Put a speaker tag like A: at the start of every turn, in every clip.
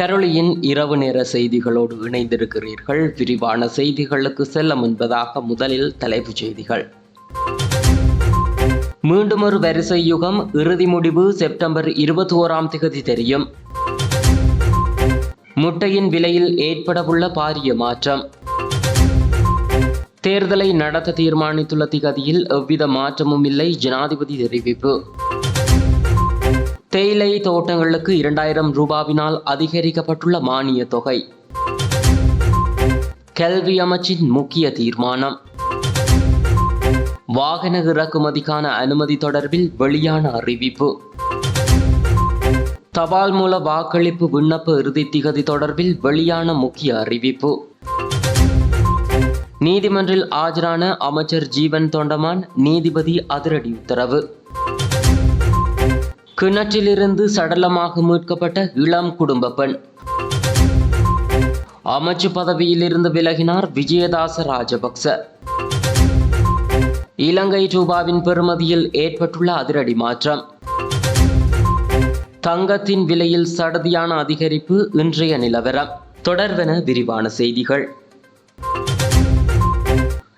A: கரோலியின் இரவு நேர செய்திகளோடு இணைந்திருக்கிறீர்கள். விரிவான செய்திகளுக்கு செல்ல முன்பதாக முதலில் தலைப்புச் செய்திகள். மீண்டும் ஒரு வரிசை யுகம். இறுதி முடிவு செப்டம்பர் இருபத்தி ஓராம் திகதி தெரியும். முட்டையின் விலையில் ஏற்படவுள்ள பாரிய மாற்றம். தேர்தலை நடத்த தீர்மானித்துள்ள திகதியில் எவ்வித மாற்றமும் இல்லை ஜனாதிபதி தெரிவிப்பு. தேயிலை தோட்டங்களுக்கு இரண்டாயிரம் ரூபாவினால் அதிகரிக்கப்பட்டுள்ள மானிய தொகை. கல்வி அமைச்சின் முக்கிய தீர்மானம். வாகன இறக்குமதிக்கான அனுமதி தொடர்பில் வெளியான அறிவிப்பு. தபால் மூல வாக்களிப்பு விண்ணப்ப இறுதி திகதி தொடர்பில் வெளியான முக்கிய அறிவிப்பு. நீதிமன்றில் ஆஜரான அமைச்சர் ஜீவன் தொண்டமான் நீதிபதி அதிரடி உத்தரவு. கிணற்றிலிருந்து சடலமாக மீட்கப்பட்ட இளம் குடும்ப பெண். அமைச்சு பதவியிலிருந்து விலகினார் விஜயதாச ராஜபக்ச. இலங்கை ரூபாவின் பெறுமதியில் ஏற்பட்டுள்ள அதிரடி மாற்றம். தங்கத்தின் விலையில் சடதியான அதிகரிப்பு இன்றைய நிலவரம். தொடர்வென விரிவான செய்திகள்.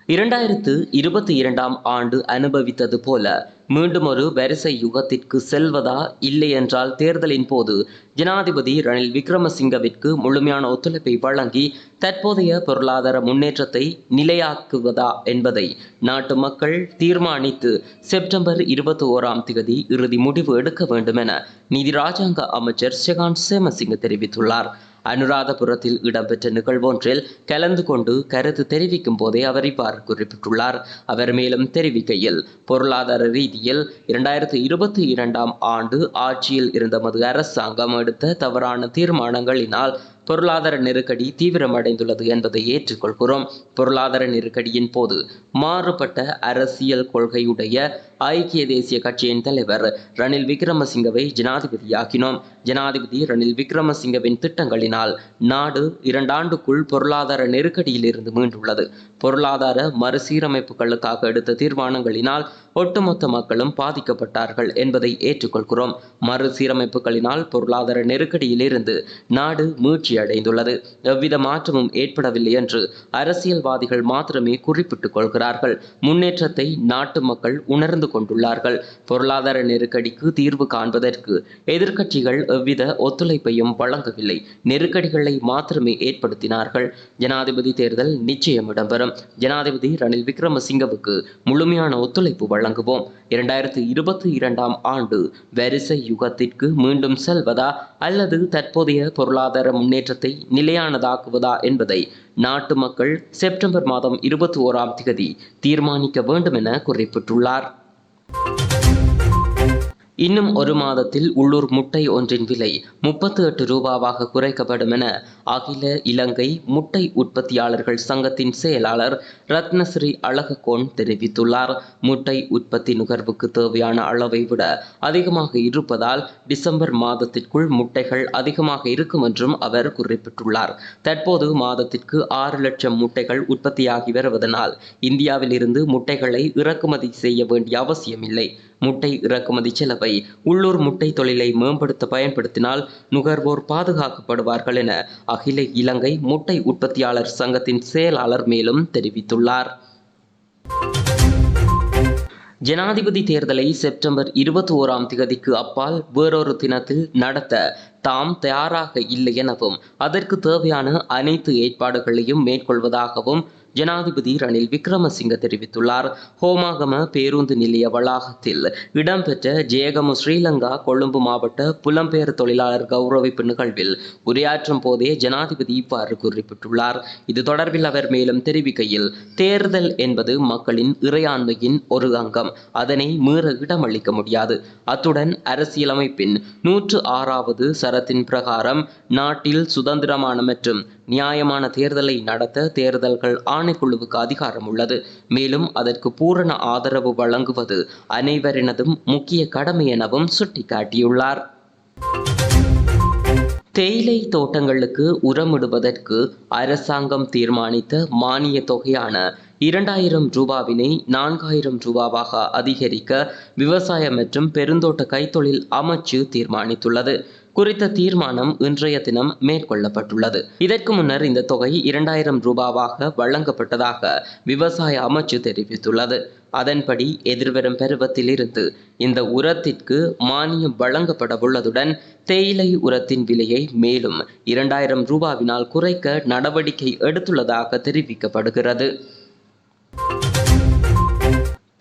A: இரண்டாயிரத்து இருபத்தி இரண்டாம் ஆண்டு அனுபவித்தது போல மீண்டும் ஒரு வரிசை யுகத்திற்கு செல்வதா இல்லை என்றால் தேர்தலின் போது ஜனாதிபதி ரணில் விக்ரமசிங்கவிற்கு முழுமையான ஒத்துழைப்பை வழங்கி தற்போதைய பொருளாதார முன்னேற்றத்தை நிலையாக்குவதா என்பதை நாட்டு மக்கள் தீர்மானித்து செப்டம்பர் இருபத்தி ஓராம் தேதி இறுதி முடிவு எடுக்க வேண்டும் என நிதி ராஜாங்க அமைச்சர் செகான் சேமசிங்க தெரிவித்துள்ளார். அனுராதபுரத்தில் இடம்பெற்ற நிகழ்வொன்றில் கலந்து கொண்டு கருத்து தெரிவிக்கும் போதே அவர் இவ்வாறு குறிப்பிட்டுள்ளார். அவர் மேலும் தெரிவிக்கையில் பொருளாதார ரீதியில் இரண்டாயிரத்தி இருபத்தி இரண்டாம் ஆண்டு ஆட்சியில் இருந்தமது அரசாங்கம் எடுத்த தவறான தீர்மானங்களினால் பொருளாதார நெருக்கடி தீவிரமடைந்துள்ளது என்பதை ஏற்றுக்கொள்கிறோம். பொருளாதார நெருக்கடியின் போது மாறுபட்ட அரசியல் கொள்கையுடைய ஐக்கிய தேசிய கட்சியின் தலைவர் ரணில் விக்ரமசிங்கவை ஜனாதிபதியாக்கினோம் ஜனாதிபதி ரணில் விக்ரமசிங்கவின் திட்டங்களினால் நாடு இரண்டாண்டுக்குள் பொருளாதார நெருக்கடியிலிருந்து மீண்டுள்ளது. பொருளாதார மறுசீரமைப்புகளுக்காக எடுத்த தீர்மானங்களினால் ஒட்டுமொத்த மக்களும் பாதிக்கப்பட்டார்கள் என்பதை ஏற்றுக்கொள்கிறோம். மறுசீரமைப்புகளினால் பொருளாதார நெருக்கடியிலிருந்து நாடு மீட்சி அடைந்துள்ளது எவ்வித மாற்றமும் ஏற்படவில்லை என்று அரசியல்வாதிகள் மாத்திரமே குறிப்பிட்டுக் கொள்கிறார்கள். முன்னேற்றத்தை நாட்டு மக்கள் உணர்ந்து கொண்டுள்ளார்கள். பொருளாதார நெருக்கடிக்கு தீர்வு காண்பதற்கு எதிர்க்கட்சிகள் எவ்வித ஒத்துழைப்பையும் வழங்கவில்லை. நெருக்கடிகளை மாத்திரமே ஏற்படுத்தினார்கள். ஜனாதிபதி தேர்தல் நிச்சயம் இடம்பெறும் ஜனாதிபதி ரணில் விக்ரமசிங்கவுக்கு முழுமையான ஒத்துழைப்பு வழங்குவோம். இரண்டாயிரத்தி இருபத்தி இரண்டாம் ஆண்டு வரிசை யுகத்திற்கு மீண்டும் செல்வதா? அல்லது தற்போதைய பொருளாதார முன்னேற்றத்தை நிலையானதாக்குவதா என்பதை நாட்டு மக்கள் செப்டம்பர் மாதம் இருபத்தி ஓராம் திகதி தீர்மானிக்க வேண்டும் என குறிப்பிட்டுள்ளார். இன்னும் ஒரு மாதத்தில் உள்ளூர் முட்டை ஒன்றின் விலை முப்பத்தி எட்டு ரூபாவாக குறைக்கப்படும் என அகில இலங்கை முட்டை உற்பத்தியாளர்கள் சங்கத்தின் செயலாளர் ரத்னஸ்ரீ அழககோன் தெரிவித்துள்ளார். முட்டை உற்பத்தி நுகர்வுக்கு தேவையான அளவை விட அதிகமாக இருப்பதால் டிசம்பர் மாதத்திற்குள் முட்டைகள் அதிகமாக இருக்கும் என்றும் அவர் குறிப்பிட்டுள்ளார். தற்போது மாதத்திற்கு ஆறு லட்சம் முட்டைகள் உற்பத்தியாகி வருவதனால் இந்தியாவில் இருந்து முட்டைகளை இறக்குமதி செய்ய வேண்டிய அவசியமில்லை. முட்டை இறக்குமதி செலவை உள்ளூர் முட்டை தொழிலை மேம்படுத்த பயன்படுத்தினால் நுகர்வோர் பாதுகாக்கப்படுவார்கள் என அகில இலங்கை முட்டை உற்பத்தியாளர் சங்கத்தின் செயலாளர் மேலும் தெரிவித்துள்ளார். ஜனாதிபதி தேர்தலை செப்டம்பர் இருபத்தி ஓராம் திகதிக்கு அப்பால் வேறொரு தினத்தில் நடத்த தாம் தயாராக இல்லை எனவும் அதற்கு தேவையான அனைத்து ஏற்பாடுகளையும் மேற்கொள்வதாகவும் ஜனாதிபதி ரணில் விக்ரமசிங்க தெரிவித்துள்ளார். ஹோமாகம பேருந்து நிலைய வளாகத்தில் இடம்பெற்ற ஜெயகம ஸ்ரீலங்கா கொழும்பு மாவட்ட புலம்பெயர் தொழிலாளர் கௌரவிப்பு நிகழ்வில் உரையாற்றும் போதே ஜனாதிபதி இவ்வாறு குறிப்பிட்டுள்ளார். இது தொடர்பில் அவர் மேலும் தெரிவிக்கையில் தேர்தல் என்பது மக்களின் இறையாண்மையின் ஒரு அங்கம். அதனை மீற இடமளிக்க முடியாது. அத்துடன் அரசியலமைப்பின் நூற்று ஆறாவது சரத்தின் பிரகாரம் நாட்டில் சுதந்திரமான மற்றும் நியாயமான தேர்தலை நடத்த தேர்தல்கள் ஆணைக்குழுவுக்கு அதிகாரம் உள்ளது மேலும் அதற்கு பூரண ஆதரவு வழங்குவது அனைவரினதும் முக்கிய கடமை எனவும் சுட்டிக்காட்டியுள்ளார். தேயிலை தோட்டங்களுக்கு உரமிடுவதற்கு அரசாங்கம் தீர்மானித்த மானிய தொகையான இரண்டாயிரம் ரூபாவினை நான்காயிரம் ரூபாவாக அதிகரிக்க விவசாய மற்றும் பெருந்தோட்ட கைத்தொழில் அமைச்சு தீர்மானித்துள்ளது. குறித்த தீர்மானம் இன்றைய தினம் மேற்கொள்ளப்பட்டுள்ளது. இதற்கு முன்னர் இந்த தொகை இரண்டாயிரம் ரூபாவாக வழங்கப்பட்டதாக விவசாய அமைச்சு தெரிவித்துள்ளது. அதன்படி எதிர்வரும் பருவத்திலிருந்து இந்த உரத்திற்கு மானியம் வழங்கப்படவுள்ளதுடன் தேயிலை உரத்தின் விலையை மேலும் இரண்டாயிரம் ரூபாவினால் குறைக்க நடவடிக்கை எடுத்துள்ளதாக தெரிவிக்கப்படுகிறது.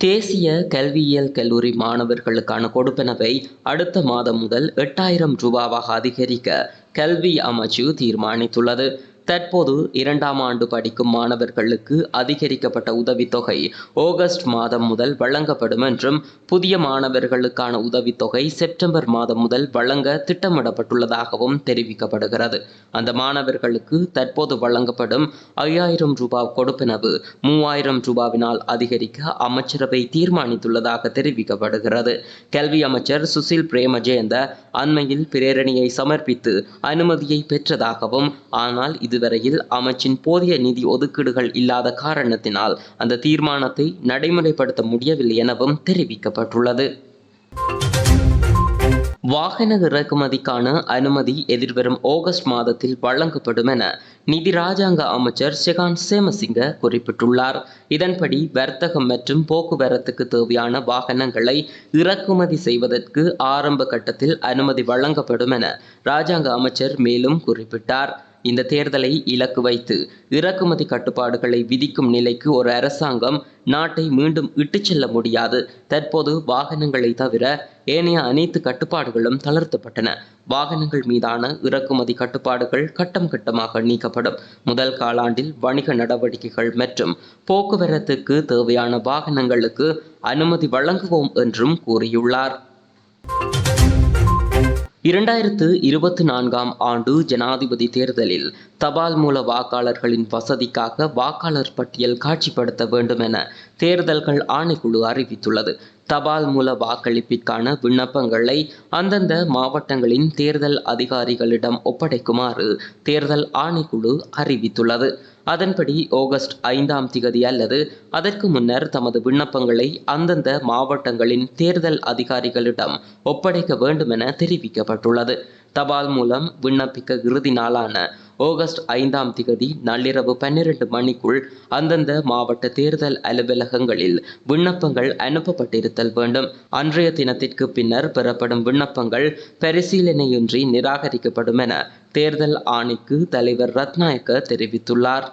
A: தேசிய கல்வியியல் கல்லூரி மாணவர்களுக்கான கொடுப்பனவை அடுத்த மாதம் முதல் எட்டாயிரம் ரூபாவாக அதிகரிக்க கல்வி அமைச்சு தீர்மானித்துள்ளது. தற்போது இரண்டாம் ஆண்டு படிக்கும் மாணவர்களுக்கு அதிகரிக்கப்பட்ட உதவித்தொகை ஆகஸ்ட் மாதம் முதல் வழங்கப்படும் என்றும் புதிய மாணவர்களுக்கான உதவித்தொகை செப்டம்பர் மாதம் முதல் வழங்க திட்டமிடப்பட்டுள்ளதாகவும் தெரிவிக்கப்படுகிறது. அந்த மாணவர்களுக்கு தற்போது வழங்கப்படும் ஐயாயிரம் ரூபாய் கொடுப்பனவு மூவாயிரம் ரூபாவினால் அதிகரிக்க அமைச்சரவை தீர்மானித்துள்ளதாக தெரிவிக்கப்படுகிறது. கல்வி அமைச்சர் சுசில் பிரேமஜெயந்த அண்மையில் பிரேரணியை சமர்ப்பித்து அனுமதியை பெற்றதாகவும் ஆனால் இது இதுவரையில் அமைச்சின் போதிய நிதி ஒதுக்கீடுகள் இல்லாத காரணத்தினால் அந்த தீர்மானத்தை நடைமுறைப்படுத்த முடியவில்லை எனவும் தெரிவிக்கப்பட்டுள்ளது. வாகன இறக்குமதிக்கான அனுமதி எதிர்வரும் ஆகஸ்ட் மாதத்தில் வழங்கப்படும் என நிதி ராஜாங்க அமைச்சர் செகான் சேமசிங்க குறிப்பிட்டுள்ளார். இதன்படி வர்த்தகம் மற்றும் போக்குவரத்துக்கு தேவையான வாகனங்களை இறக்குமதி செய்வதற்கு ஆரம்ப கட்டத்தில் அனுமதி வழங்கப்படும் என ராஜாங்க அமைச்சர் மேலும் குறிப்பிட்டார். இந்த தேர்தலை இலக்கு வைத்து இறக்குமதி கட்டுப்பாடுகளை விதிக்கும் நிலைக்கு ஒரு அரசாங்கம் நாட்டை மீண்டும் இட்டுச் செல்ல முடியாது. தற்போது வாகனங்களை தவிர ஏனைய அனைத்து கட்டுப்பாடுகளும் தளர்த்தப்பட்டன. வாகனங்கள் மீதான இறக்குமதி கட்டுப்பாடுகள் கட்டம் கட்டமாக நீக்கப்படும். முதல் காலாண்டில் வணிக நடவடிக்கைகள் மற்றும் போக்குவரத்துக்கு தேவையான வாகனங்களுக்கு அனுமதி வழங்குவோம் என்றும் கூறியுள்ளார். இரண்டாயிரத்து இருபத்தி நான்காம் ஆண்டு ஜனாதிபதி தேர்தலில் தபால் மூல வாக்காளர்களின் வசதிக்காக வாக்காளர் பட்டியல் காட்சிப்படுத்த வேண்டும் என தேர்தல்கள் ஆணைக்குழு அறிவித்துள்ளது. தபால் மூல வாக்களிப்பிற்கான விண்ணப்பங்களை அந்தந்த மாவட்டங்களின் தேர்தல் அதிகாரிகளிடம் ஒப்படைக்குமாறு தேர்தல் ஆணைக்குழு அறிவித்துள்ளது. அதன்படி ஆகஸ்ட் ஐந்தாம் திகதி அல்லது அதற்கு முன்னர் தமது விண்ணப்பங்களை அந்தந்த மாவட்டங்களின் தேர்தல் அதிகாரிகளிடம் ஒப்படைக்க வேண்டும் என தெரிவிக்கப்பட்டுள்ளது. தபால் மூலம் விண்ணப்பிக்க இறுதி நாளான ஆகஸ்ட் ஐந்தாம் திகதி நள்ளிரவு பன்னிரண்டு மணிக்குள் அந்தந்த மாவட்ட தேர்தல் அலுவலகங்களில் விண்ணப்பங்கள் அனுப்பப்பட்டிருத்தல் வேண்டும். அன்றைய தினத்திற்கு பின்னர் பெறப்படும் விண்ணப்பங்கள் பரிசீலனையின்றி நிராகரிக்கப்படும் என தேர்தல் ஆணைக்கு தலைவர் ரத்நாயக்க தெரிவித்துள்ளார்.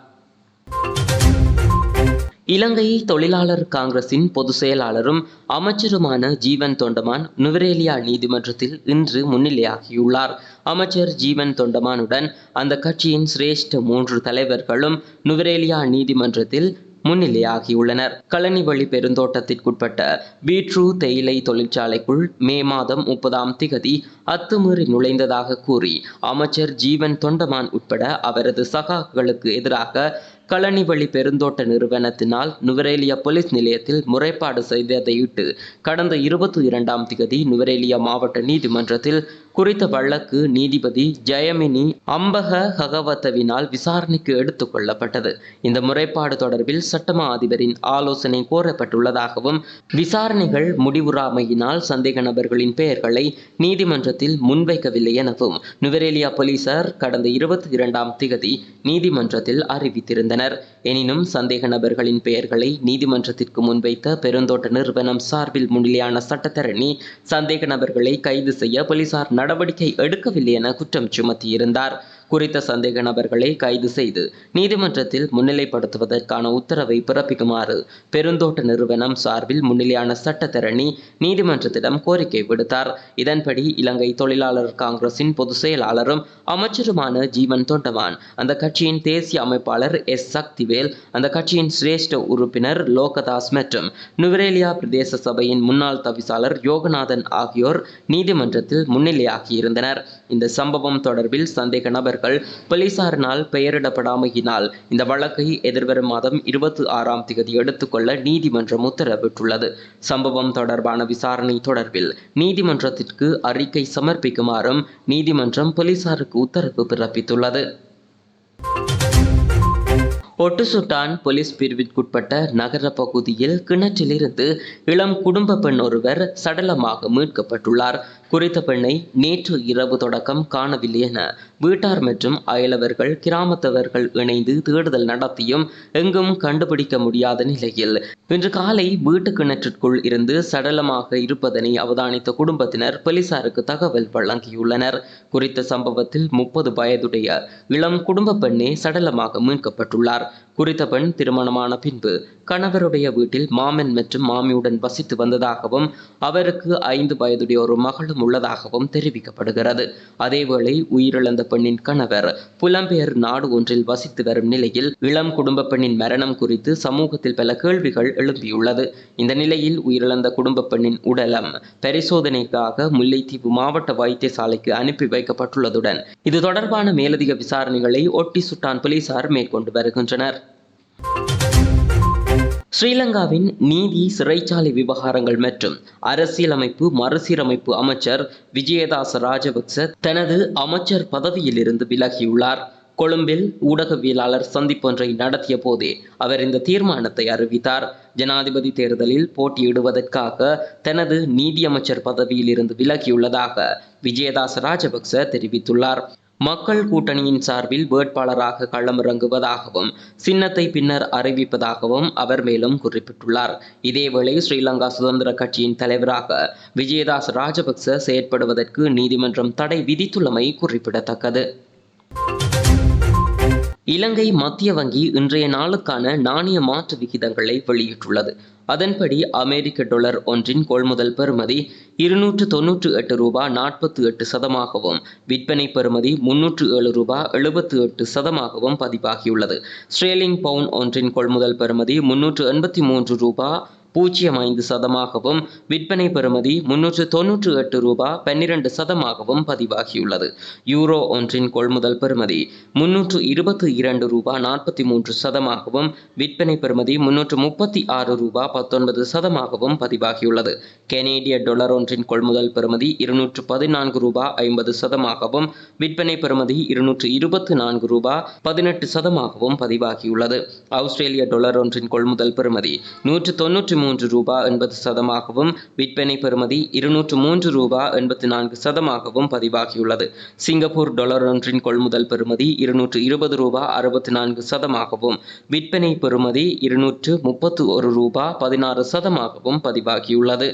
A: இலங்கை தொழிலாளர் காங்கிரசின் பொதுச் செயலாளரும் அமைச்சருமான ஜீவன் தொண்டமான் நுவரேலியா நீதிமன்றத்தில் இன்று முன்னிலையாகியுள்ளார். அமைச்சர் ஜீவன் தொண்டமானுடன் அந்த கட்சியின் சிரேஷ்ட மூன்று தலைவர்களும் நுவரேலியா நீதிமன்றத்தில் முன்னிலையாகியுள்ளனர். கழனிவழி பெருந்தோட்டத்திற்குட்பட்ட பீட்ரூ தேயிலை தொழிற்சாலைக்குள் மே மாதம் முப்பதாம் திகதி அத்துமீறி நுழைந்ததாக கூறி அமைச்சர் ஜீவன் தொண்டமான் உட்பட அவரது சகாக்களுக்கு எதிராக களனிவழி பெருந்தோட்ட நிறுவனத்தினால் நுவரேலியா போலீஸ் நிலையத்தில் முறைப்பாடு செய்ததையிட்டு கடந்த இருபத்தி இரண்டாம் திகதி நுவரேலியா மாவட்ட நீதிமன்றத்தில் குறித்த வழக்கு நீதிபதி ஜெயமினி அம்பக ஹகவத்தவினால் விசாரணைக்கு எடுத்துக் கொள்ளப்பட்டது. இந்த முறைப்பாடு தொடர்பில் சட்டமா அதிபரின் ஆலோசனை கோரப்பட்டுள்ளதாகவும் விசாரணைகள் முடிவுறாமையினால் சந்தேக நபர்களின் பெயர்களை நீதிமன்றத்தில் முன்வைக்கவில்லை எனவும் நுவரேலியா போலீசார் கடந்த இருபத்தி இரண்டாம் திகதி நீதிமன்றத்தில் அறிவித்திருந்தனர். எனினும் சந்தேக நபர்களின் பெயர்களை நீதிமன்றத்திற்கு முன்வைத்த பெருந்தோட்ட நிறுவனம் சார்பில் முன்னிலையான சட்டத்தரணி சந்தேக நபர்களை கைது செய்ய போலீசார் நடவடிக்கை எடுக்கவில்லை என குற்றம் சுமத்தியிருந்தார். குறித்த சந்தேக நபர்களை கைது செய்து நீதிமன்றத்தில் முன்னிலைப்படுத்துவதற்கான உத்தரவை பிறப்பிக்குமாறு பெருந்தோட்ட நிறுவனம் சார்பில் முன்னிலையான சட்டத்தரணி நீதிமன்றத்திடம் கோரிக்கை விடுத்தார். இதன்படி இலங்கை தொழிலாளர் காங்கிரசின் பொதுச் செயலாளரும் அமைச்சருமான ஜீவன் தொண்டமான் அந்த கட்சியின் தேசிய அமைப்பாளர் எஸ். சக்திவேல் அந்த கட்சியின் சிரேஷ்ட உறுப்பினர் லோகதாஸ் மற்றும் நுவரேலியா பிரதேச சபையின் முன்னாள் தவிசாளர் யோகநாதன் ஆகியோர் நீதிமன்றத்தில் முன்னிலையாகியிருந்தனர். இந்த சம்பவம் தொடர்பில் சந்தேக நபர் அவர்கள் போலீசாரினால் பெயரிடப்படாமையினால் இந்த வழக்கை எதிர்வரும் மாதம் இருபத்தி ஆறாம் தேதி எடுத்துக்கொள்ள நீதிமன்றம் உத்தரவிட்டுள்ளது. சம்பவம் தொடர்பான விசாரணை தொடர்பில் நீதிமன்றத்திற்கு அறிக்கை சமர்ப்பிக்குமாறும் நீதிமன்றம் போலீசாருக்கு உத்தரவு பிறப்பித்துள்ளது. ஒட்டுசுட்டான் போலீஸ் பிரிவிற்குட்பட்ட நகர பகுதியில் கிணற்றிலிருந்து இளம் குடும்ப பெண் ஒருவர் சடலமாக மீட்கப்பட்டுள்ளார். குறித்த பெண்ணை நேற்று இரவு தொடக்கம் காணவில்லை என வீட்டார் மற்றும் அயலவர்கள் கிராமத்தவர்கள் இணைந்து தேடுதல் நடத்தியும் எங்கும் கண்டுபிடிக்க முடியாத நிலையில் இன்று காலை வீட்டு கிணற்றிற்குள் இருந்து சடலமாக இருப்பதனை அவதானித்த குடும்பத்தினர் போலீசாருக்கு தகவல் வழங்கியுள்ளனர். குறித்த சம்பவத்தில் முப்பது வயதுடைய இளம் குடும்ப பெண்ணே சடலமாக மீட்கப்பட்டுள்ளார். குறித்த பெண் திருமணமான பின்பு கணவருடைய வீட்டில் மாமன் மற்றும் மாமியுடன் வசித்து வந்ததாகவும் அவருக்கு ஐந்து வயதுடைய ஒரு மகளும் உள்ளதாகவும் தெரிவிக்கப்படுகிறது. அதேவேளை உயிரிழந்த பெண்ணின் கணவர் புலம்பெயர் நாடு ஒன்றில் வசித்து வரும் நிலையில் இளம் குடும்ப பெண்ணின் மரணம் குறித்து சமூகத்தில் பல கேள்விகள் எழும்பியுள்ளது. இந்த நிலையில் உயிரிழந்த குடும்ப பெண்ணின் உடலம் பரிசோதனைக்காக முல்லைத்தீவு மாவட்ட வைத்தியசாலைக்கு அனுப்பி வைக்கப்பட்டுள்ளதுடன் இது தொடர்பான மேலதிக விசாரணைகளை ஒட்டி சுட்டான் போலீசார் மேற்கொண்டு வருகின்றனர். ஸ்ரீலங்காவின் நீதி சிறைச்சாலை விவகாரங்கள் மற்றும் அரசியலமைப்பு மறுசீரமைப்பு அமைச்சர் விஜயதாச ராஜபக்ச தனது அமைச்சர் பதவியிலிருந்து விலகியுள்ளார். கொழும்பில் ஊடகவியலாளர் சந்திப்பொன்றை நடத்திய போதே அவர் இந்த தீர்மானத்தை அறிவித்தார். ஜனாதிபதி தேர்தலில் போட்டியிடுவதற்காக தனது நீதியமைச்சர் பதவியில் இருந்து விலகியுள்ளதாக விஜயதாச ராஜபக்ச தெரிவித்துள்ளார். மக்கள் கூட்டணியின் சார்பில் வேட்பாளராக களமிறங்குவதாகவும் சின்னத்தை பின்னர் அறிவிப்பதாகவும் அவர் மேலும் குறிப்பிட்டுள்ளார். இதேவேளை ஸ்ரீலங்கா சுதந்திர கட்சியின் தலைவராக விஜயதாஸ் ராஜபக்ச செயற்படுவதற்கு நீதிமன்றம் தடை விதித்துள்ளமை குறிப்பிடத்தக்கது. இலங்கை மத்திய வங்கி இன்றைய நாளுக்கான நாணய மாற்று விகிதங்களை வெளியிட்டுள்ளது. அதன்படி அமெரிக்க டாலர் ஒன்றின் கொள்முதல் பெறுமதி இருநூற்று தொன்னூற்று எட்டு ரூபாய் நாற்பத்தி எட்டு சதமாகவும் விற்பனை பெறுமதி முன்னூற்று ஏழு ரூபாய் எழுபத்து எட்டு சதமாகவும் பதிவாகியுள்ளது. ஸ்ட்ரேலிங் பவுன் ஒன்றின் கொள்முதல் பெறுமதி முன்னூற்று எண்பத்தி மூன்று ரூபாய் பூஜ்ஜியம் ஐந்து சதமாகவும் விற்பனை பெறுமதி முன்னூற்று தொன்னூற்று எட்டு ரூபாய் பன்னிரண்டு சதமாகவும் பதிவாகியுள்ளது. யூரோ ஒன்றின் கொள்முதல் பெறுமதி முன்னூற்று இருபத்தி இரண்டு ரூபாய் நாற்பத்தி மூன்று சதமாகவும் விற்பனை பெறுமதி முன்னூற்று முப்பத்தி ஆறு ரூபாய் பத்தொன்பது சதமாகவும் பதிவாகியுள்ளது. கெனேடிய டொலர் ஒன்றின் கொள்முதல் பெறுமதி இருநூற்று பதினான்கு ரூபாய் ஐம்பது சதமாகவும் விற்பனை பெறுமதி இருநூற்று இருபத்தி நான்கு ரூபாய் பதினெட்டு சதமாகவும் பதிவாகியுள்ளது. ஆஸ்திரேலிய டொலர் ஒன்றின் கொள்முதல் பெறுமதி நூற்று தொன்னூற்றி மூன்று ரூபா எண்பது சதமாகவும் விற்பனை பெறுமதி இருநூற்று மூன்று ரூபா எண்பத்தி நான்கு சதமாகவும் பதிவாகியுள்ளது. சிங்கப்பூர் டாலர் ஒன்றின் கொள்முதல் பெறுமதி இருநூற்று இருபது ரூபா அறுபத்தி நான்கு சதமாகவும் விற்பனை பெறுமதி இருநூற்று முப்பத்து ஒரு ரூபா பதினாறு சதமாகவும் பதிவாகியுள்ளது.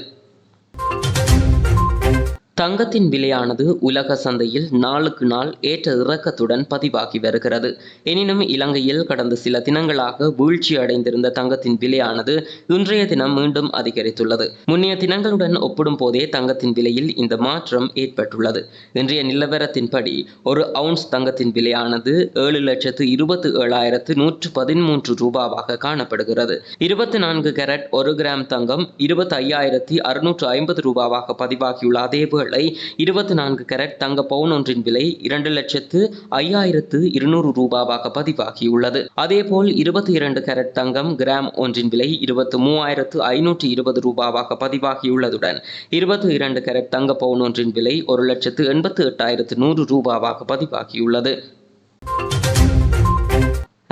A: தங்கத்தின் விலையானது உலக சந்தையில் நாளுக்கு நாள் ஏற்ற இறக்கத்துடன் பதிவாகி வருகிறது. எனினும் இலங்கையில் கடந்த சில தினங்களாக வீழ்ச்சி அடைந்திருந்த தங்கத்தின் விலையானது இன்றைய தினம் மீண்டும் அதிகரித்துள்ளது. முன்னைய தினங்களுடன் ஒப்பிடும் போதே தங்கத்தின் விலையில் இந்த மாற்றம் ஏற்பட்டுள்ளது. இன்றைய நிலவரத்தின்படி ஒரு அவுன்ஸ் தங்கத்தின் விலையானது ஏழு லட்சத்து இருபத்தி ஏழாயிரத்து நூற்று பதிமூன்று ரூபாவாக காணப்படுகிறது. இருபத்தி நான்கு கேரட் ஒரு கிராம் தங்கம் இருபத்தி ஐயாயிரத்தி அறுநூற்று ஐம்பது ரூபாவாக பதிவாகியுள்ள. விலை இருபத்தி நான்கு கேரட் தங்க பவுன் ஒன்றின் விலை இரண்டு லட்சத்து ஐயாயிரத்து இருநூறு ரூபாவாக பதிவாகியுள்ளது. அதேபோல் இருபத்தி இரண்டு கேரட் தங்கம் கிராம் ஒன்றின் விலை இருபத்தி மூவாயிரத்து ஐநூற்று இருபது ரூபாவாக பதிவாகியுள்ளதுடன் இருபத்தி இரண்டு கேரட் தங்க பவுன் ஒன்றின் விலை ஒரு லட்சத்து எண்பத்து எட்டாயிரத்து நூறு ரூபாவாக பதிவாகியுள்ளது.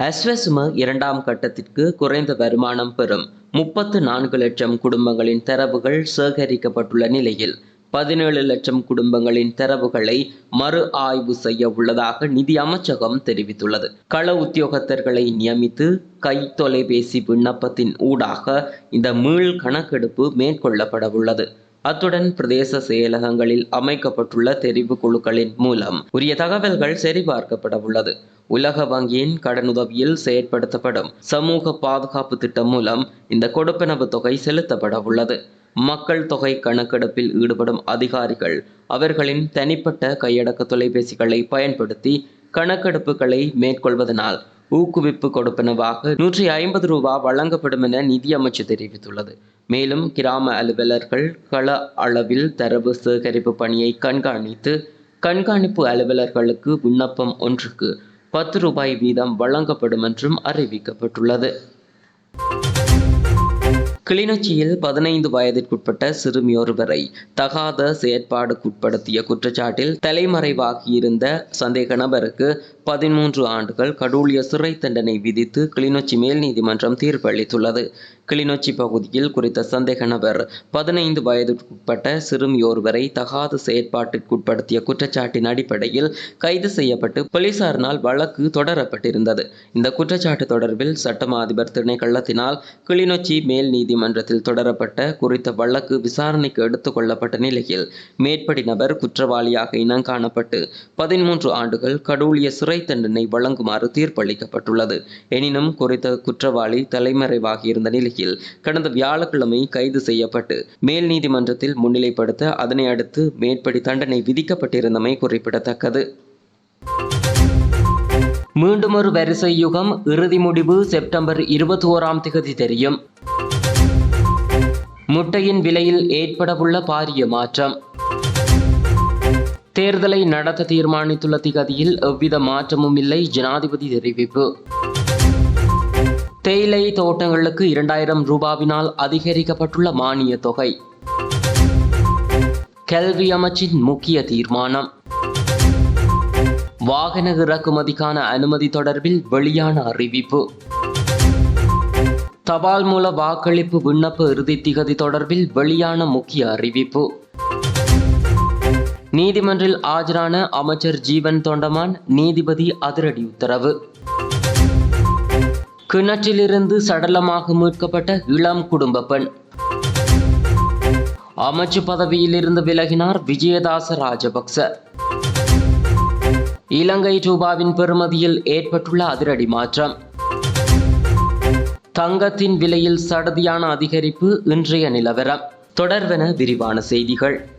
A: அஸ்வசும இரண்டாம் கட்டத்திற்கு குறைந்த வருமானம் பெறும் முப்பத்து நான்கு லட்சம் குடும்பங்களின் தரவுகள் சேகரிக்கப்பட்டுள்ள நிலையில் பதினேழு லட்சம் குடும்பங்களின் தரவுகளை மறு ஆய்வு செய்ய உள்ளதாக நிதி அமைச்சகம் தெரிவித்துள்ளது. கள உத்தியோகத்தர்களை நியமித்து கை தொலைபேசி விண்ணப்பத்தின் ஊடாக இந்த மீள் கணக்கெடுப்பு மேற்கொள்ளப்பட உள்ளது. அத்துடன் பிரதேச செயலகங்களில் அமைக்கப்பட்டுள்ள தெரிவு குழுக்களின் மூலம் உரிய தகவல்கள் சரிபார்க்கப்பட உள்ளது. உலக வங்கியின் கடனுதவியில் செயற்படுத்தப்படும் சமூக பாதுகாப்பு திட்டம் மூலம் இந்த கொடுப்பனவு தொகை செலுத்தப்பட உள்ளது. மக்கள் தொகை கணக்கெடுப்பில் ஈடுபடும் அதிகாரிகள் அவர்களின் தனிப்பட்ட கையடக்க தொலைபேசிகளை பயன்படுத்தி கணக்கெடுப்புகளை மேற்கொள்வதனால் ஊக்குவிப்பு கொடுப்பனவாக நூற்றி ஐம்பது ரூபாய் வழங்கப்படும் என நிதியமைச்சு தெரிவித்துள்ளது. மேலும் கிராம அலுவலர்கள் கள அளவில் தரவு சேகரிப்பு பணியை கண்காணித்து கண்காணிப்பு அலுவலர்களுக்கு விண்ணப்பம் ஒன்றுக்கு பத்து ரூபாய் வீதம் வழங்கப்படும் என்றும் அறிவிக்கப்பட்டுள்ளது. கிளிநொச்சியில் பதினைந்து வயதிற்குட்பட்ட சிறுமியொருவரை தகாத செயற்பாடுக்குட்படுத்திய குற்றச்சாட்டில் தலைமறைவாகியிருந்த சந்தேக நபருக்கு பதிமூன்று ஆண்டுகள் கடூழிய சிறை தண்டனை விதித்து கிளிநொச்சி மேல் நீதிமன்றம் தீர்ப்பளித்துள்ளது கிளிநொச்சி பகுதியில் குறித்த சந்தேக நபர் பதினைந்து வயதுக்குட்பட்ட சிறுமியோர்வரை தகாத செயற்பாட்டிற்குட்படுத்திய குற்றச்சாட்டின் அடிப்படையில் கைது செய்யப்பட்டு போலீசாரினால் வழக்கு தொடரப்பட்டிருந்தது. இந்த குற்றச்சாட்டு தொடர்பில் சட்டமா அதிபர் திணைக்களத்தினால் கிளிநொச்சி மேல் நீதிமன்றத்தில் தொடரப்பட்ட குறித்த வழக்கு விசாரணைக்கு எடுத்துக் கொள்ளப்பட்ட நிலையில் மேற்படி நபர் குற்றவாளியாக இனம் காணப்பட்டு பதிமூன்று ஆண்டுகள் கடூழிய சிறை சிறை தண்டனை வழங்குமாறு தீர்ப்பளிக்கப்பட்டுள்ளது. எனினும் குறித்த குற்றவாளி தலைமறைவாகியிருந்த நிலையில் கடந்த வியாழக்கிழமை கைது செய்யப்பட்டு மேல் நீதிமன்றத்தில் முன்னிலைப்படுத்த அதனை அடுத்து மேற்படி தண்டனை விதிக்கப்பட்டிருந்தமை குறிப்பிடத்தக்கது. மீண்டும் ஒரு வரிசை யுகம். இறுதி முடிவு செப்டம்பர் இருபத்தி ஓராம் திகதி தெரியும். முட்டையின் விலையில் ஏற்படவுள்ள பாரிய மாற்றம். தேர்தலை நடத்த தீர்மானித்துள்ள திகதியில் எவ்வித மாற்றமும் இல்லை. ஜனாதிபதி தெரிவிப்பு. தேயிலை தோட்டங்களுக்கு இரண்டாயிரம் ரூபாவினால் அதிகரிக்கப்பட்டுள்ள மானிய தொகை. கல்வி அமைச்சின் முக்கிய தீர்மானம். வாகன இறக்குமதிக்கான அனுமதி தொடர்பில் வெளியான அறிவிப்பு. தபால் மூல வாக்களிப்பு விண்ணப்ப இறுதி திகதி தொடர்பில் வெளியான முக்கிய அறிவிப்பு. நீதிமன்றில் ஆஜரான அமைச்சர் ஜீவன் தொண்டமான் நீதிபதி அதிரடி உத்தரவு. கிணற்றிலிருந்து சடலமாக மீட்கப்பட்ட இளம் குடும்ப பெண். அமைச்சு பதவியிலிருந்து விலகினார் விஜயதாச ராஜபக்ச. இலங்கை ரூபாவின் பெறுமதியில் ஏற்பட்டுள்ள அதிரடி மாற்றம். தங்கத்தின் விலையில் சடதியான அதிகரிப்பு இன்றைய நிலவரம். தொடர்வென விரிவான செய்திகள்.